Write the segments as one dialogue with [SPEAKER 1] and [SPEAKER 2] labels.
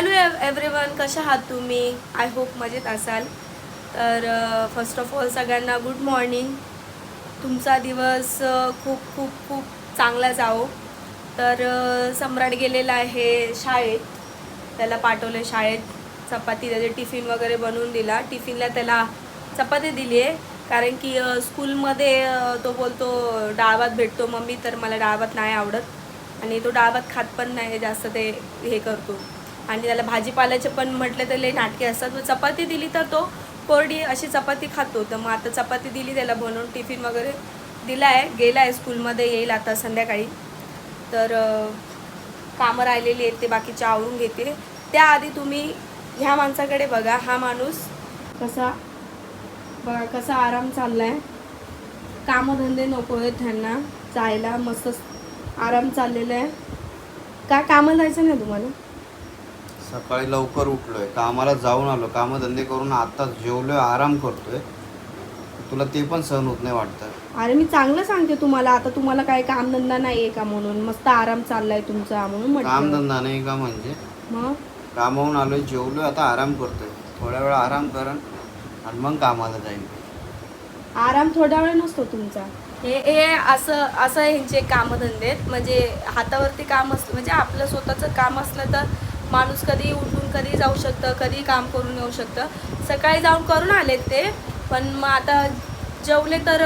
[SPEAKER 1] Hello everyone कशा आहात तुम्ही? आय होप मजेत असाल. तर फर्स्ट ऑफ ऑल सगळ्यांना गुड मॉर्निंग तुमचा दिवस खूप खूप खूप चांगला जाओ तर सम्राट गेलेला आहे शाळेत. त्याला पाठवलं शाळेत. चपाती त्याचे टिफिन वगैरे बनवून दिला. टिफिनला त्याला चपाती दिली आहे. कारण की स्कूलमध्ये तो बोलतो डाळभात भेटतो मम्मी तर मला डाळभात नाही आवडत. आणि तो डाळभात खात पण नाही जास्त ते हे करतो. आणि त्याला भाजीपाल्याचे पण म्हटलं तर लई नाटके असतात. मग चपाती दिली तर तो कोरडी अशी चपाती खातो. तर मग आता चपाती दिली त्याला बनवून टिफिन वगैरे दिला आहे गेला आहे स्कूलमध्ये येईल आता संध्याकाळी. तर कामं राहिलेली आहेत ते बाकीचे आवरून घेते. त्याआधी तुम्ही ह्या माणसाकडे बघा. हा माणूस कसा बघा कसा आराम चाललाय. कामधंदे नको आहेत त्यांना जायला मस्त आराम चाललेला आहे. काय कामं जायचं नाही तुम्हाला?
[SPEAKER 2] सकाळी लवकर उठलोय. कामाला जाऊन आलो. कामधंदे करून आता जेवलोय आराम करतोय. तुला ते पण सहन होत नाही वाटतं?
[SPEAKER 1] अरे मी चांगलं सांगते तुम्हाला. आता तुम्हाला काही कामधंदा नाही आहे का म्हणून? मस्त आराम चाललाय तुमचा म्हणून म्हटलं.
[SPEAKER 2] कामधंदा नाही का म्हणजे?
[SPEAKER 1] मग?
[SPEAKER 2] कामावून आलोय जेवलोय आता आराम करतोय. थोड्या वेळ आराम करन आणि मग कामाला जाईन.
[SPEAKER 1] आराम थोडा वेळ नसतो तुमचा. हे हे असं असं ह्यांचे कामधंदे. आहेत म्हणजे हातावरती काम असलं म्हणजे आपलं स्वतःचं काम असलं तर माणूस कधी उठून कधी जाऊ शकतं कधी काम करून येऊ शकतं. सकाळी जाऊन करून आलेत ते पण मग आता जेवले तर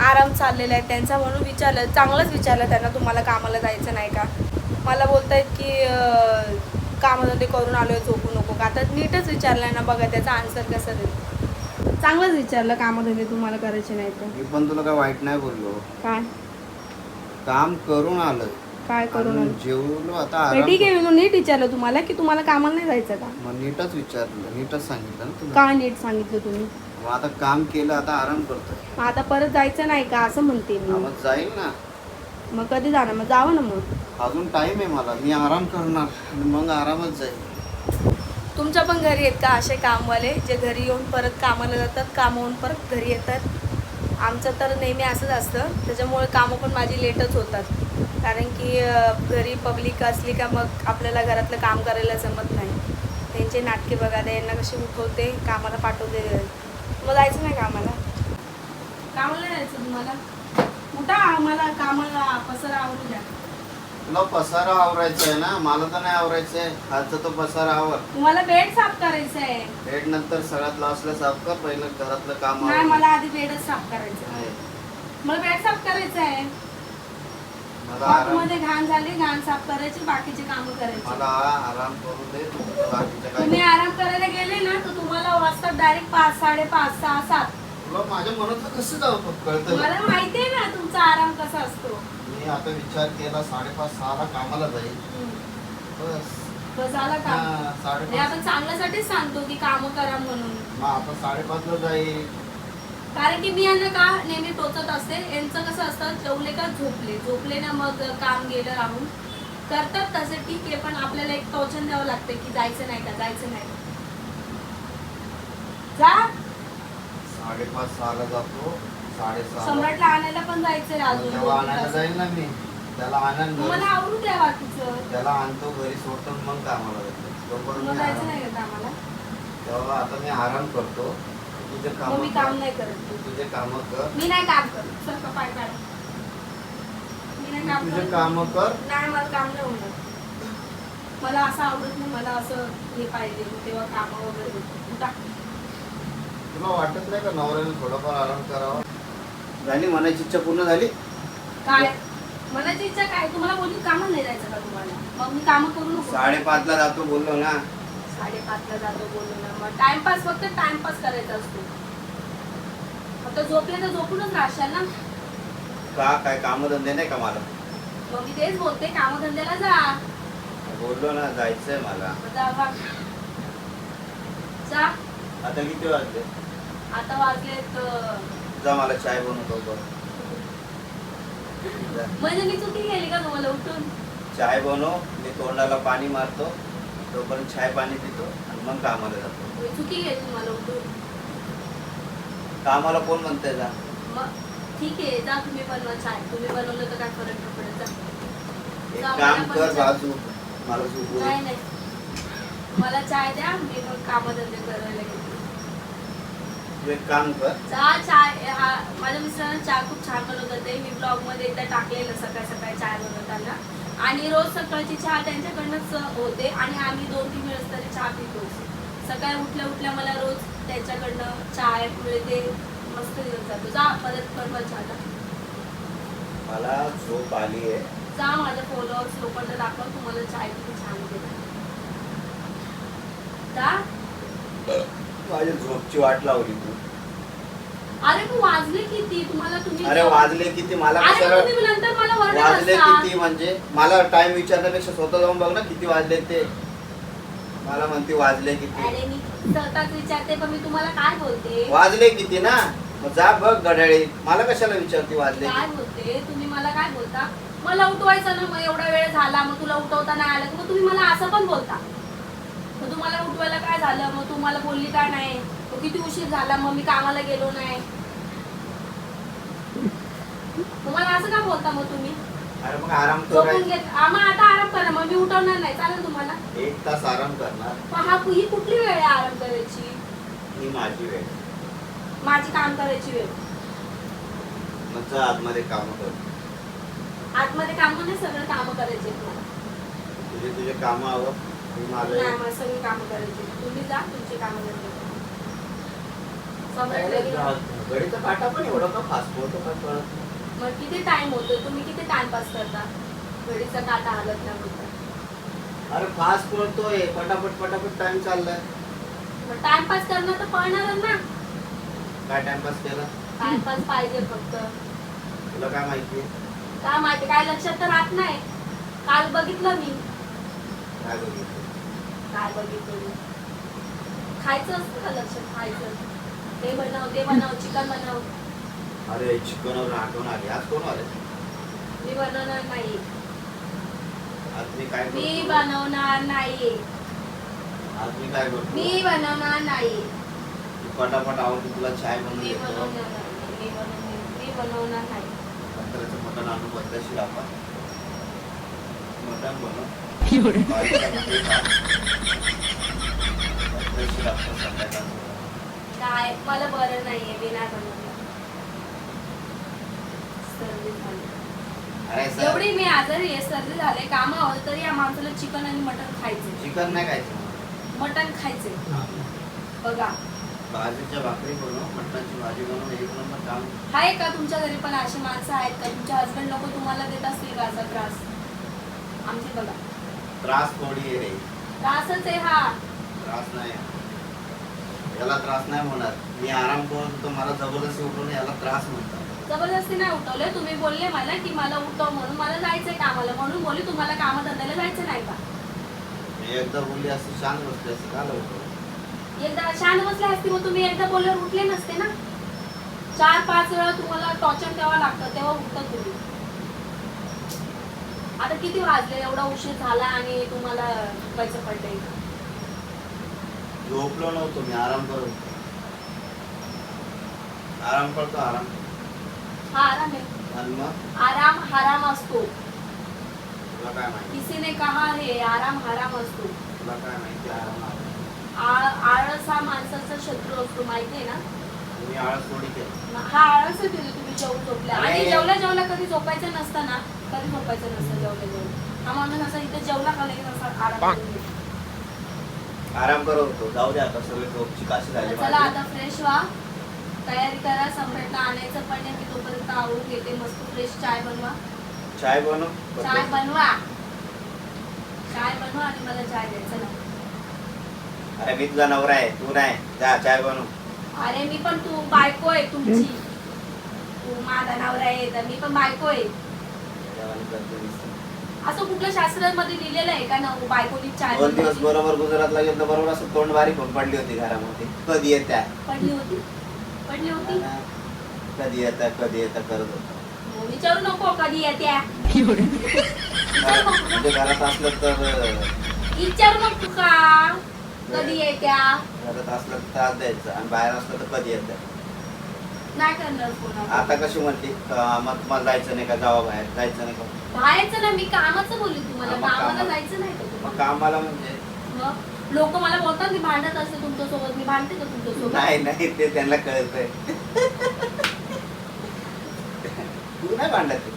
[SPEAKER 1] आराम चाललेला आहे त्यांचा म्हणून विचारलं चांगलंच विचारलं त्यांना तुम्हाला कामाला जायचं नाही का? मला बोलतायत की कामधंदे करून आलोय झोपू नको का? आता नीटच विचारलंय ना बघा त्याचा आन्सर कसं देईल? चांगलंच विचारलं कामधंदे तुम्हाला करायचे नाही तर
[SPEAKER 2] मी पण तुला काय वाईट नाही बोललो.
[SPEAKER 1] काय?
[SPEAKER 2] काम करून आलोय.
[SPEAKER 1] काय करून
[SPEAKER 2] आणि? जेवलो आता आराम
[SPEAKER 1] ठीक आहे मी नीट विचारलं तुम्हाला की तुम्हाला कामाला नाही जायचं का?
[SPEAKER 2] मग नीटच विचारलं नीटच सांगितलं ना तुला
[SPEAKER 1] का नीट सांगितलं तुम्ही?
[SPEAKER 2] मग आता काम केलं आता आराम करतोय.
[SPEAKER 1] मग आता परत जायचं नाही का असं म्हणते
[SPEAKER 2] हा,
[SPEAKER 1] मी
[SPEAKER 2] मग जाईल ना.
[SPEAKER 1] मग कधी जाणार? मग जावं ना मग.
[SPEAKER 2] अजून टाइम आहे मला मी आराम करणार आणि मग आरामच जाईल.
[SPEAKER 1] तुमच्या पण घरी आहेत का असे कामवाले जे घरी येऊन परत कामाला जातात कामावून परत घरी येतात? आमचं तर नेहमी असंच असतं. त्याच्यामुळे कामं पण माझी लेटच होतात. कारण की घरी पब्लिक असली का मग आपल्याला घरातलं काम करायला जमत नाही. त्यांचे नाटके बघा यांना कशी उठवते कामाला पाठवते. मग जायचं नाही कामाला? कामाला नाही जायचं तुम्हाला? उठा आम्हाला कामाला पसरा आवडू द्या
[SPEAKER 2] तुला पसारा आवरायचा आहे ना? मला तर नाही आवरायचं आहे. तो पसारा आवर.
[SPEAKER 1] तुम्हाला बेड साफ करायचं आहे.
[SPEAKER 2] बेड नंतर सगळ्यात लास्टला साफ कर. पहिलं घरातलं काम
[SPEAKER 1] नाही
[SPEAKER 2] आवर.
[SPEAKER 1] मला आधी बेडच साफ करायचं. आहे. मला बेड साफ करायचं आहे.
[SPEAKER 2] मला
[SPEAKER 1] आराममध्ये घाण झाली घाण साफ करायची बाकीचे काम करायचे.
[SPEAKER 2] मला आराम करू दे. बाकीचं
[SPEAKER 1] तुम्ही
[SPEAKER 2] काय
[SPEAKER 1] आराम करायला गेले ना तर तुम्हाला वाजतात डायरेक्ट पाच साडेपाच सहा सात.
[SPEAKER 2] तुला माझ्या मनातलं कसं जाऊ कळतं
[SPEAKER 1] मला माहिती आहे ना तुमचा आराम कसा असतो.
[SPEAKER 2] मी आता विचार केला साडेपाच सहाला कामाला जाईल. बस.
[SPEAKER 1] का?
[SPEAKER 2] हा, साडेपाच.
[SPEAKER 1] आपण चांगल्यासाठीच सांगतो की काम करा म्हणून.
[SPEAKER 2] मग आपण साडेपाचला जाईल.
[SPEAKER 1] कारण की मी यांना का नेहमी टोचत असते? यांचं कसं असतं जेवले का झोपले. झोपले ना मग काम गेलं राहून. करतात तसे ठीक आहे पण आपल्याला एक टोचन द्यावं लागतं की जायचं नाही का जायचं नाही. का. जा.
[SPEAKER 2] साडेपाच सहाला जातो. साडेसहा.
[SPEAKER 1] सम्राटला आणायला पण जायचंय अजून
[SPEAKER 2] तेव्हा
[SPEAKER 1] दोन
[SPEAKER 2] आणायला
[SPEAKER 1] तास.
[SPEAKER 2] जाईल ना मी. त्याला
[SPEAKER 1] मला द्या बाकीचं.
[SPEAKER 2] त्याला आणतो घरी सोडतो मग कामाला जातो. तोपर्यंत
[SPEAKER 1] मग
[SPEAKER 2] मी
[SPEAKER 1] जायचं
[SPEAKER 2] आराम-
[SPEAKER 1] नाही का कामाला?
[SPEAKER 2] तेव्हा आता मी आराम करतो. तुझे काम
[SPEAKER 1] मग मी काम नाही करत.
[SPEAKER 2] तुझे काम कर.
[SPEAKER 1] मी नाही काम करत. सर पाय काढ मी नाही काम
[SPEAKER 2] तुझे
[SPEAKER 1] करत.
[SPEAKER 2] काम कर.
[SPEAKER 1] नाही मला काम नाही होणार. मला असं आवडत नाही मला असं हे पाहिजे. तेव्हा काम वगैरे होतं.
[SPEAKER 2] तुला वाटत नाही का नवऱ्याने थोडाफार आराम करावा? झाली मनाची इच्छा पूर्ण झाली.
[SPEAKER 1] काय? मनाची इच्छा काय? तुम्हाला बोलली कामं नाही जायचं का तुम्हाला? मग मी कामं करू नको.
[SPEAKER 2] साडेपाचला जातो बोललो ना.
[SPEAKER 1] साडेपाचला जातो बोलू ना. मग टाइमपास फक्त टाइमपास करायचा असतो. फक्त झोपले तर झोपूनच राहशाल ना.
[SPEAKER 2] का? काय कामधंदे नाही का मला?
[SPEAKER 1] मग मी तेच बोलते कामधंद्याला जा.
[SPEAKER 2] बोललो ना जायचंय मला.
[SPEAKER 1] मग जा वा. जा.
[SPEAKER 2] आता किती वाजले?
[SPEAKER 1] आता वाजलेत अं,
[SPEAKER 2] जा मला चाय बनवतो.
[SPEAKER 1] म्हणजे मी चुकी केली का तुम्हाला उठून?
[SPEAKER 2] चाय बनव मी तोंडाला पाणी मारतो तोपर्यंत चाय पाणी पितो आणि मग कामाला जातो.
[SPEAKER 1] मी चुकी केली तुम्हाला उठून?
[SPEAKER 2] कामाला कोण म्हणतंय जा?
[SPEAKER 1] मग ठीक आहे जा तुम्ही बनवा चाय. तुम्ही बनवलं तर काय फरक नाही पडत जा.
[SPEAKER 2] एक
[SPEAKER 1] जा,
[SPEAKER 2] काम
[SPEAKER 1] मला पण
[SPEAKER 2] कर
[SPEAKER 1] जा.
[SPEAKER 2] बाजू मला झोपू दे.
[SPEAKER 1] नाही नाही. मला चाय द्या मी मग कामधंदे करायला घेते
[SPEAKER 2] तू एक काम कर.
[SPEAKER 1] चहा चाय हा माझ्या मिस्टरांना चहा खूप छान बनवत होते. मी ब्लॉगमध्ये एकदा टाकलेलं सकाळ सकाळी चाय बनवताना. आणि रोज सकाळची चहा त्यांच्याकडनंच होते. आणि आम्ही दोन तीन वेळेस तरी चहा पितो. सकाळी उठल्या उठल्या मला रोज त्यांच्याकडनं चाय मिळते मस्त दिवस जातो. जा परत कर मला चहा
[SPEAKER 2] मला झोप आली आहे.
[SPEAKER 1] जा माझ्या फॉलोअर्स लोकांना दाखव तुम्हाला चाय किती छान देते जा.
[SPEAKER 2] माझ्या झोपची वाट लावली तू.
[SPEAKER 1] अरे तू वाजले किती? तुम्हाला तुम्ही
[SPEAKER 2] अरे वाजले किती? मला
[SPEAKER 1] अरे
[SPEAKER 2] कशाला
[SPEAKER 1] मग तुम्ही नंतर मला
[SPEAKER 2] वाजले. किती म्हणजे? मला टाइम विचारण्यापेक्षा स्वतः जाऊन बघ ना किती वाजले ते. मला म्हणते वाजले किती?
[SPEAKER 1] अरे मी स्वतःच विचारते पण मी तुम्हाला काय बोलते?
[SPEAKER 2] वाजले किती ना? मग जा बघ गडाळी मला कशाला विचारते वाजले
[SPEAKER 1] काय
[SPEAKER 2] किती?
[SPEAKER 1] बोलते? तुम्ही मला काय बोलता? मला उठवायचं ना मग एवढा वेळ झाला मग तुला उठवता नाही आलं तर मग तुम्ही मला असं पण बोलता. मग तुम्हाला उठवायला काय झालं? मग तुम्हाला बोलली काय नाही? मग किती उशीर झाला? मग मी कामाला गेलो नाही. तुम्हाला असं का बोलता मग तुम्ही?
[SPEAKER 2] अरे मग आराम
[SPEAKER 1] झोपून
[SPEAKER 2] कर
[SPEAKER 1] घेत आता आराम करा मग मी उठवणार नाही. चालेल तुम्हाला.
[SPEAKER 2] एक तास आराम करणार.
[SPEAKER 1] पण हा ही कुठली वेळ आहे आराम करायची?
[SPEAKER 2] ही माझी वेळ.
[SPEAKER 1] माझी काम करायची वेळ.
[SPEAKER 2] मग जा आतमध्ये काम कर.
[SPEAKER 1] आतमध्ये काम नाही सगळं काम करायचे मला
[SPEAKER 2] तुझे तुझे काम माझं
[SPEAKER 1] नाही मला सगळी काम करायची. तुम्ही जा तुमची काम समजलं
[SPEAKER 2] घडीचा काटा पण एवढा का फास्ट होतो का कळत नाही.
[SPEAKER 1] मग किती टाइम होतो तुम्ही किती टाइमपास करता? घडीचा काटा हालत नाही बोलता.
[SPEAKER 2] अरे फास्ट पळतोय पटापट पटापट टाइम चाललाय.
[SPEAKER 1] मग टाइमपास करणं तर पळणारच ना.
[SPEAKER 2] काय टाइमपास केला?
[SPEAKER 1] टाइमपास पाहिजे फक्त.
[SPEAKER 2] तुला काय माहिती
[SPEAKER 1] काय माहिती? काय लक्षात तर राहत नाही. काल बघितलं मी.
[SPEAKER 2] काय बघितलं?
[SPEAKER 1] काय बघितलं खायचं असतं का लक्षात? खायचं ते बनव ते बनव चिकन बनव
[SPEAKER 2] अरे चिकनवर आठवण आली आज कोण आले
[SPEAKER 1] मी बनवणार नाही.
[SPEAKER 2] आज मी काय
[SPEAKER 1] मी
[SPEAKER 2] करतो?
[SPEAKER 1] बनवणार नाही.
[SPEAKER 2] आज मी काय करतो?
[SPEAKER 1] मी बनवणार नाही.
[SPEAKER 2] तू पटापट आवडते तुला चाय बनवून
[SPEAKER 1] मी
[SPEAKER 2] देतो.
[SPEAKER 1] बनवणार नाही. मी बनवणार मी बनवणार नाही.
[SPEAKER 2] नंतरचं मटण आणू बदलाशील आपण. मटण बनव. संध्याकाळचं.
[SPEAKER 1] काय? मला बरं नाहीये मी नाही बनवणार सर्दी झाली.
[SPEAKER 2] अरे सर.
[SPEAKER 1] एवढी मी आजारी आहे सर्दी झाले कामावर तरी या माणसाला चिकन आणि मटन खायचे
[SPEAKER 2] चिकन नाही खायचं.
[SPEAKER 1] मटन खायचे बघा.
[SPEAKER 2] भाजीच्या भाकरी बनव मटणाची भाजी बनव एक नंबर काम.
[SPEAKER 1] आहे का तुमच्या घरी पण अशी माणसं आहेत का? तुमचे हसबंड लोक तुम्हाला देत असतील का असा त्रास. आमचे बघा.
[SPEAKER 2] त्रास थोडी आहे रे.
[SPEAKER 1] त्रासच आहे हा.
[SPEAKER 2] त्रास नाही. याला त्रास नाही होणार. मी आराम करत होतो मला जबरदस्ती उठून याला त्रास म्हणतात.
[SPEAKER 1] जबरदस्ती नाही उठवले तुम्ही बोलले मला की मला उठव म्हणून. मला जायचंय कामाला. म्हणून बोलले तुम्हाला कामधंद्याला जायचं नाही का?
[SPEAKER 2] मी एकदा बोलली असं शांत बसली असं का लवकर?
[SPEAKER 1] एकदा शांत बसले असते मग तुम्ही एकदा बोलल्यावर उठले नसते ना? चार पाच वेळा तुम्हाला टॉर्चर द्यावं लागतं तेव्हा उठतात तुम्ही. आता किती वाजले? एवढा उशीर झाला आणि तुम्हाला पैसे पडले
[SPEAKER 2] झोपलो नव्हतो मी आराम करत. आराम करतो आराम.
[SPEAKER 1] हा आराम आहे. आराम हराम असतो.
[SPEAKER 2] तुला काय माहिती?
[SPEAKER 1] किसी ने कहा है आराम हराम असतो.
[SPEAKER 2] तुला काय माहिती? आराम आराम.
[SPEAKER 1] आ- आळस हा माणसाचा शत्रू असतो माहिती आहे ना?
[SPEAKER 2] मी आळस थोडी केलं.
[SPEAKER 1] हा आळस आहे आणि. जेवल्या जेवला कधी झोपायचं नसतं ना कधी झोपायचं नसतं जेवल्या जेवलं हा माणूस असा इथे जेवला का लगेच असा आराम.
[SPEAKER 2] आराम करत होतो जाऊ दे आता सगळे झोपची काशी झाली
[SPEAKER 1] चला. आता फ्रेश व्हा. तयारी करा सम्राटला आणायचं पण नाही मी तोपर्यंत आवडून घेते. मस्त फ्रेश चाय बनवा.
[SPEAKER 2] चाय बनव.
[SPEAKER 1] चाय बनवा. चाय बनवा आणि मला चाय द्या. चला.
[SPEAKER 2] अरे मी तुझा नवरा आहे. तू नाही. जा चाय बनव.
[SPEAKER 1] अरे मी पण तू बायको आहे तुमची. तू माझा नवरा आहे तर मी पण बायको आहे. असं कुठल्या शास्त्रामध्ये लिहिलेलं आहे का ना बायकोनी चाय
[SPEAKER 2] दोन दिवस? बरोबर गुजरातला गेलो बरोबर असं तोंड बारीक होऊन पडली होती घरामध्ये. कधी येत्या?
[SPEAKER 1] पडली होती. पडली होती?
[SPEAKER 2] कधी येत्या कधी येत्या करत होता.
[SPEAKER 1] मग विचारू नको कधी येत्या.
[SPEAKER 2] म्हणजे घरात असलं तर
[SPEAKER 1] विचारू नको का? कधी येत्या?
[SPEAKER 2] घरात असलं तर त्रास द्यायचा आणि बाहेर असलं तर कधी येत्या?
[SPEAKER 1] नाही करणार
[SPEAKER 2] आता कशी म्हणते मग तुम्हाला जायचं नाही का? जावा बाहेर. जायचं नाही का?
[SPEAKER 1] बाहेरचं ना मी कामाचं बोलली तुम्हाला.
[SPEAKER 2] हा, मग
[SPEAKER 1] कामाला
[SPEAKER 2] कामाला-
[SPEAKER 1] जायचं नाही का
[SPEAKER 2] मग
[SPEAKER 1] तुम्हाला
[SPEAKER 2] कामाला म्हणजे?
[SPEAKER 1] लोक मला बोलतात मी भांडत असते तुमच्यासोबत. मी भांडते का तुमच्यासोबत?
[SPEAKER 2] नाही नाही ते त्यांना कळतंय. तू नाही भांडत?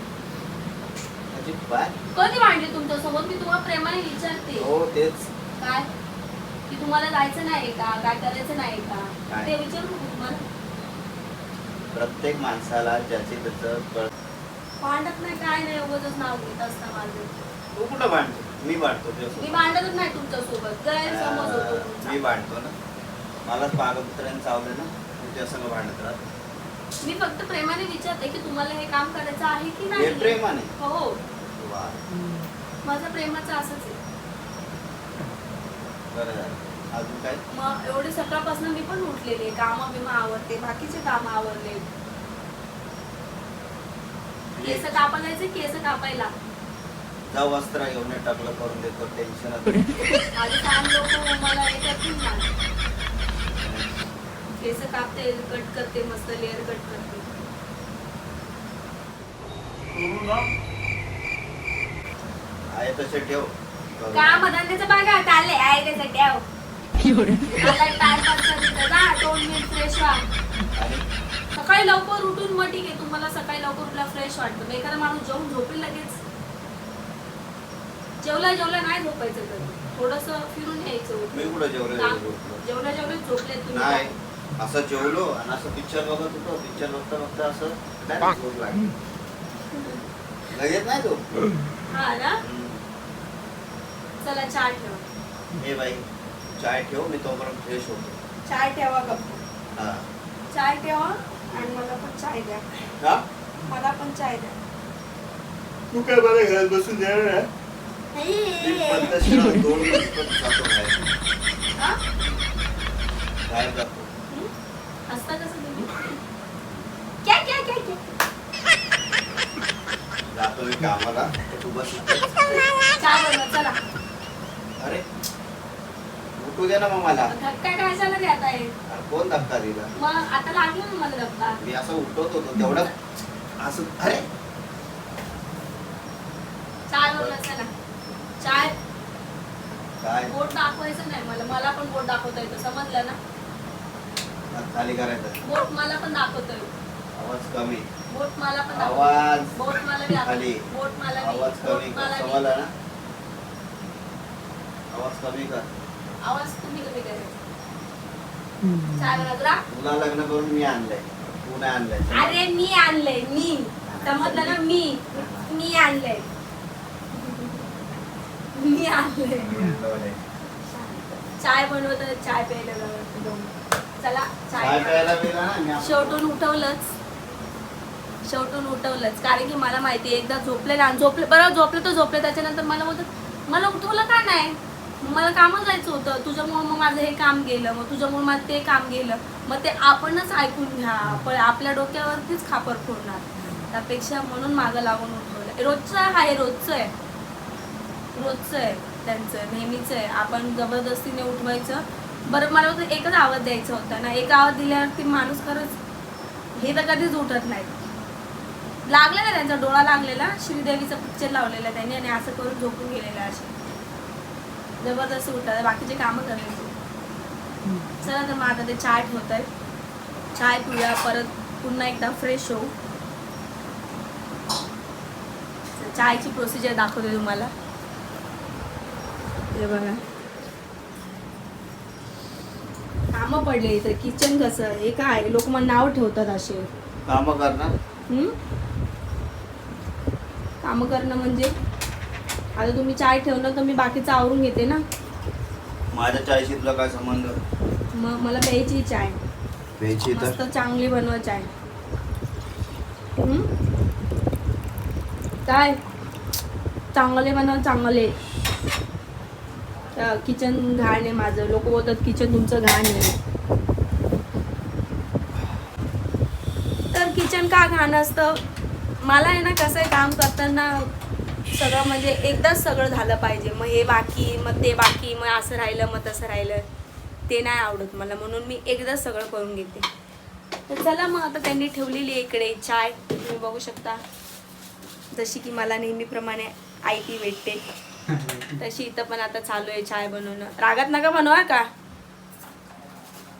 [SPEAKER 2] अजिबात.
[SPEAKER 1] कधी भांडले तुमच्यासोबत? मी तुम्हाला प्रेमाने विचारते.
[SPEAKER 2] हो तेच.
[SPEAKER 1] काय? की तुम्हाला जायचं नाही का? काय करायचं नाही का?
[SPEAKER 2] काय?
[SPEAKER 1] ते विचारू तुम्हाला.
[SPEAKER 2] प्रत्येक माणसाला ज्याचे त्याचं कळ
[SPEAKER 1] भांडत नाही काय नाही उगाच नाव घेत असता माझं.
[SPEAKER 2] तू कुठं भांडतो? मी भांडतो
[SPEAKER 1] मी
[SPEAKER 2] तुझ्यासोबत
[SPEAKER 1] भांडतच नाही तुमच्यासोबत. गैरसमज होतो तुमचा.
[SPEAKER 2] मी भांडतो ना. मलाच चावलं ना तुझ्या संग भांडत राहत.
[SPEAKER 1] मी फक्त प्रेमाने विचारते की तुम्हाला हे काम करायचं आहे की
[SPEAKER 2] हे
[SPEAKER 1] नाही?
[SPEAKER 2] प्रेमाने?
[SPEAKER 1] हो.
[SPEAKER 2] वा.
[SPEAKER 1] माझं प्रेमाचं असंच आहे.
[SPEAKER 2] बरं झालं. अजून काय?
[SPEAKER 1] मग एवढे सकाळपासून मी पण उठलेले काम बिमा आवरते. बाकीचे काम आवरले. केस कापायचे केस कापायला.
[SPEAKER 2] वस्त्र घेऊन ये, टकलं करून देतो. टेन्शन
[SPEAKER 1] माझे काम लोक मला हे करतील ना. केस कापते कट करते मस्त लेअर कट करते.
[SPEAKER 2] आहे तसे ठेव.
[SPEAKER 1] काम धंद्याचं बघा चालले आहे त्याचं ठेव सकाळी लवकर उठून मग ठीक आहे तुम्हाला सकाळी लवकर उठला फ्रेश वाटतं. मग एखादा माणूस जेवून झोपेल लगेच. जेवला जेवला नाही झोपायचं तर. थोडस फिरून यायचं.
[SPEAKER 2] जेवलो जेवलो?
[SPEAKER 1] जेवल्या जेवले झोपले तुम्ही.
[SPEAKER 2] नाही. असं जेवलो आणि असं पिक्चर बघत होतो. पिक्चर बघता बघता असं झोप लागली. लगेच नाही तो
[SPEAKER 1] हा ना? चला चहा ठेवा.
[SPEAKER 2] हे बाई. चाय ठेव मी तोपर्यंत फ्रेश होतो.
[SPEAKER 1] चाय ठेवा गप्प.
[SPEAKER 2] हा.
[SPEAKER 1] चाय ठेवा आणि मला पण चाय द्या.
[SPEAKER 2] का
[SPEAKER 1] मला पण चाय द्या.
[SPEAKER 2] तू काय मला घरात बसून देणार आहे? मी पद्धतशीर दोन मिनिट जातो बाहेर.
[SPEAKER 1] हा?
[SPEAKER 2] बाहेर जातो.
[SPEAKER 1] हसता कसं तुम्ही क्या क्या क्या क्या
[SPEAKER 2] जातो मी कामाला. तू बस इथेच.
[SPEAKER 1] चहा बनवा चला.
[SPEAKER 2] अरे दे ना मग मला.
[SPEAKER 1] धक्का
[SPEAKER 2] अरे कोण धक्का दिला
[SPEAKER 1] मग आता लागला ना मला धक्का.
[SPEAKER 2] मी असं उठवत होतो तेवढं असं अरे!
[SPEAKER 1] चाय बनवा चला चाय
[SPEAKER 2] काय?
[SPEAKER 1] बोट दाखवायचं नाही मला मला पण बोट दाखवता येतं समजलं ना?
[SPEAKER 2] हात खाली करायचं.
[SPEAKER 1] बोट मला पण दाखवता येतं
[SPEAKER 2] आवाज कमी.
[SPEAKER 1] बोट मला पण दाखवता
[SPEAKER 2] आवाज
[SPEAKER 1] बोट मला बी
[SPEAKER 2] खाली.
[SPEAKER 1] दाखव बोट मला बी
[SPEAKER 2] आवाज
[SPEAKER 1] बोट
[SPEAKER 2] कमी कर
[SPEAKER 1] मला बी
[SPEAKER 2] समजला ना? आवाज कमी कर.
[SPEAKER 1] आवाज तुम्ही कमी करायचा तुला
[SPEAKER 2] लग्न करून मी आणलंय. तू नाही आणलंय.
[SPEAKER 1] अरे मी आणलंय मी. समजलं ना? मी. मी आणलंय. मी आणलंय. चाय बनवत चाय प्यायला चला चाय
[SPEAKER 2] प्यायला
[SPEAKER 1] शेवटून उठवलंच. शेवटून उठवलंच. कारण की मला माहिती आहे एकदा झोपले ना झोपले बरोबर झोपले तर झोपले. त्याच्यानंतर मला बोलतात मला उठवलं का नाही? मला कामं जायचं होतं. तुझ्यामुळे मग माझं हे काम गेलं मग तुझ्यामुळे माझं ते काम गेलं. मग ते आपणच ऐकून घ्या. पण आपल्या डोक्यावरतीच खापर फोडणार. त्यापेक्षा म्हणून मागं लागून उठवलं. रोजचं आहे रोजचं आहे. रोजचं आहे त्यांचं नेहमीच आहे. आपण जबरदस्तीने उठवायचं. बरं मला फक्त एकच आवाज द्यायचा होता ना. एक आवाज दिल्यावरती माणूस खरंच हे तर कधीच उठत नाही. लागलेला त्यांचा डोळा लागलेला. श्रीदेवीचा पिक्चर लावलेला त्यांनी आणि असं करून झोपून गेलेला असे जबरदस्त उठतात. बाकीचे कामं करायचे चला तर मग आता ते चाय ठेवत आहे चाय पिऊया परत पुन्हा एकदा फ्रेश होऊ. चायची प्रोसिजर दाखवते तुम्हाला. हे बघा. कामं पडले इथं. किचन कसं? हे काय? लोक मला नाव ठेवतात असे.
[SPEAKER 2] कामं
[SPEAKER 1] हम्म? कामं करणं म्हणजे? आता तुम्ही चाय ठेवलं तर मी बाकीचं आवरून घेते ना.
[SPEAKER 2] माझ्या चायशी तुला काय संबंध?
[SPEAKER 1] मग मला प्यायची चाय.
[SPEAKER 2] प्यायची
[SPEAKER 1] मस्त चांगली बनवा चाय. हम्म? काय? चांगले बनवा चांगले. किचन घाण आहे माझं. लोक बोलतात किचन तुमचं घाण आहे. तर किचन का घाण असतं? मला आहे ना कसं आहे काम करताना सगळं म्हणजे एकदाच सगळं झालं पाहिजे. मग हे बाकी मग ते बाकी मग असं राहिलं मग तसं राहिलं. ते नाही आवडत मला. म्हणून मी एकदाच सगळं करून घेते. तर चला मग आता त्यांनी ठेवलेली आहे इकडे चाय. तुम्ही बघू शकता. जशी की मला नेहमीप्रमाणे आई ती भेटते. तशी इथं पण आता चालू आहे चाय बनवणं. रागात नका बनवा का?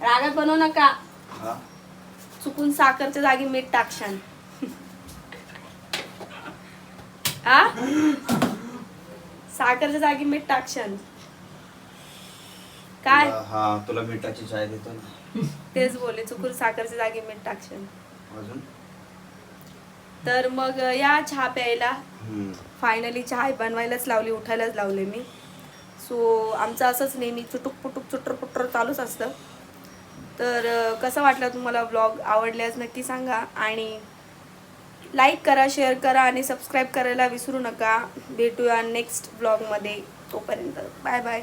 [SPEAKER 1] रागात बनवू नका. चुकून साखरच्या जागी मीठ टाकशान. आ? साखरच्या जागी मीठ टाकशान काय?
[SPEAKER 2] तुला- हा तुला मिठाची चाय देतो ना.
[SPEAKER 1] तेच बोलले चुकून साखरच्या जागी मीठ टाकशान
[SPEAKER 2] अजून?
[SPEAKER 1] तर मग या चहा प्यायला.
[SPEAKER 2] हम्म.
[SPEAKER 1] फायनली चहा बनवायलाच लावली उठायलाच लावले मी. सो आमचं असंच नेहमी चुटुक पुटुक चुटर पुटर चालूच असतं. तर अं, कसं वाटलं तुम्हाला ब्लॉग आवडल्यास नक्की सांगा. आणि लाईक करा शेअर करा आणि सबस्क्राईब करायला विसरू नका. भेटूया नेक्स्ट ब्लॉगमध्ये तोपर्यंत. Bye bye.